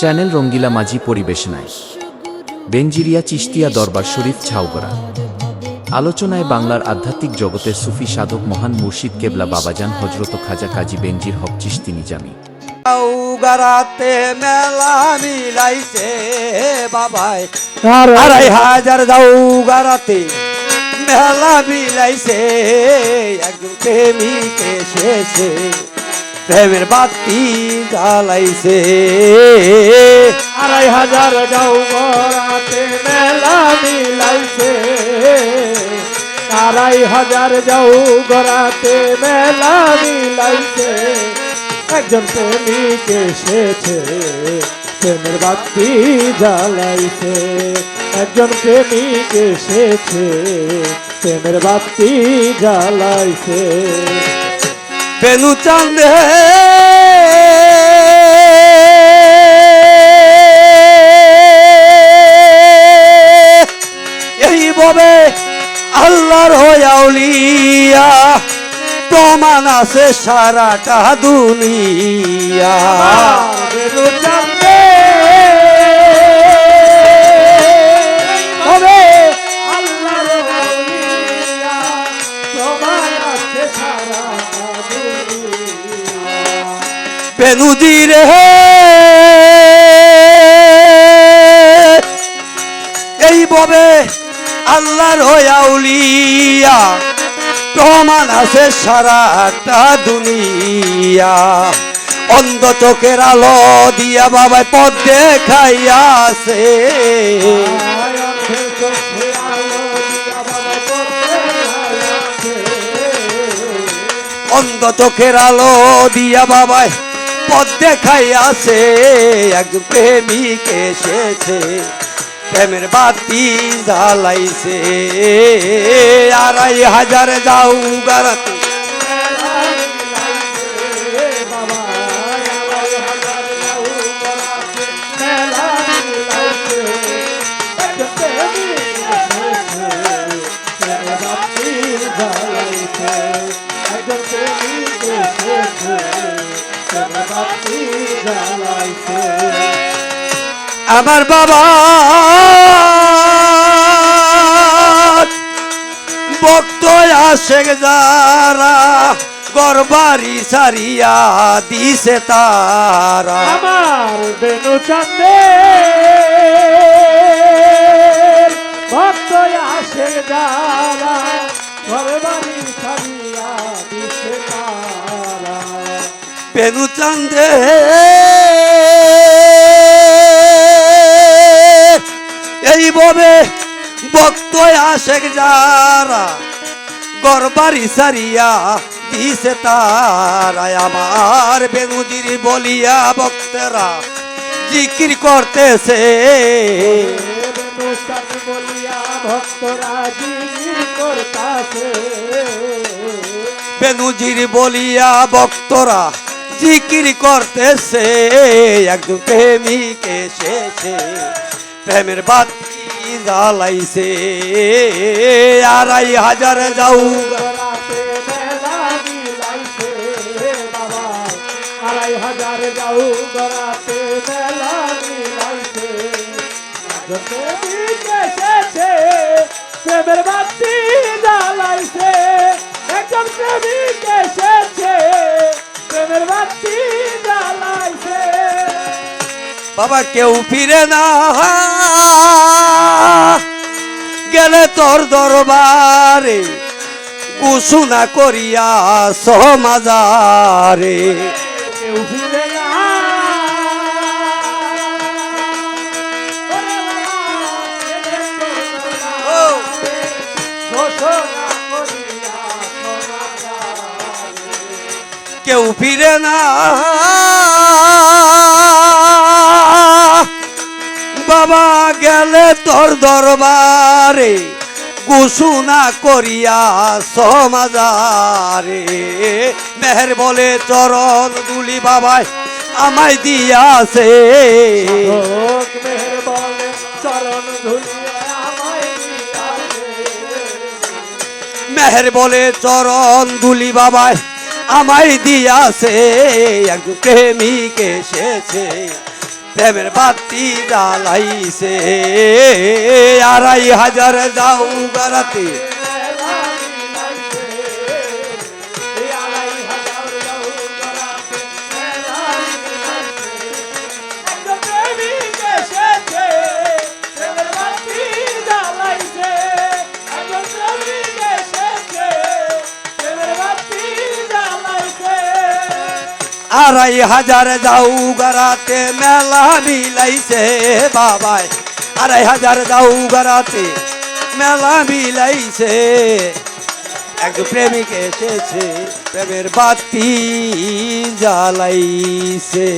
Channel রঙ্গিলা মাঝি পরিবেশনায় বেঞ্জিরিয়া চিস্তিয়া দরবার শরীফ ছাউগড়া। আলোচনায় বাংলার আধ্যাত্মিক জগতের সুফি সাধক মহান মুর্শিদ কেবলা বাবাজান হজরত খাজা কাজী বেঞ্জির হক চিস্তি নিজামী। গারাতে মেলা মিলাইছে বাবাই। আড়াই হাজার মেলা মিলাইছে। প্রেমিক এসেছে। প্রেমের বাতি জ্বালাইছে। আড়াই হাজার যাও গড়াতে মেলা মিলাইছে। আড়াই হাজার যাও গড়াতে মেলা মিলাইছে। একজন প্রেমিক এসেছে, প্রেমের বাতি জ্বালাইছে। একজন প্রেমিক এসেছে, প্রেমের বাতি জ্বালাইছে। বেনু চান্দে। এইভাবে আল্লাহর হয়াউলিয়া প্রমাণ আছে সারাটা দুনিয়া। বেনু চান্দে। বেনুজি রে এইভাবে আল্লাহর হয়াউলিয়া প্রমাণ আছে সারাটা দুনিয়া অন্ধ চোখের আলো দিয়া বাবাই পথ দেখাইয়াছে। অন্ধ চোখের আলো দিয়া বাবাই পথ দেখাই আছে এক প্রেমিক এসেছে প্রেমের বাতি জ্বালাইছে। আড়াই হাজার যাও গারাতে আমার বাবা। ভক্ত আসে যারা গরবারি সারিয়া দিছে তারা। আমার বেনু চান্দে ভক্ত আসে যারা বাড়ি ছাড়িয়া দিছে তারা। চান্দে এইভাবে ভক্ত আসে যারা, গরবারি সারিয়া দিছে তারা আমার বেনুজির বলিয়া ভক্তরা জিকির করতেছে। চাঁদ বলিয়া ভক্তরা জিকির করতাছে বেনুজির বলিয়া ভক্তরা জিকির করতেছে। একজন প্রেমিক এসেছে প্রেমের বাতি জ্বালাইছে। আড়াই হাজার যাও। আড়াই প্রেমের বাতি জ্বালাইছে। একজন প্রেমিক এসেছে। প্রেমের বাতি জ্বালাইছে। বাবা কেউ ফিরে না। গেলে তোর দরবারে কুসুনা করিয়া সমাজারে কেউ ফিরে না। সমাচারে। কেউ ফিরে না। বাবা গেলে তোর দরবারে কুসুনা করিয়া সমাজারে। মেহের বলে চরণ দুলি বাবাই আমায় দিয়াছে। বলে চরণ। মেহের বলে চরণ দুলি বাবাই আমায় দিয়াছে। একজন প্রেমিক এসেছে প্রেমের বাতি জ্বালাইছে। আড়াই হাজার দাউ গারাতে আড়াই হাজার যাও গড়াতে মেলা মিলাইছে বাবাই। আড়াই হাজার যাও গারাতে মেলা মিলাইছে। একজন প্রেমিক এসেছে, প্রেমের বাতি জ্বালাইছে।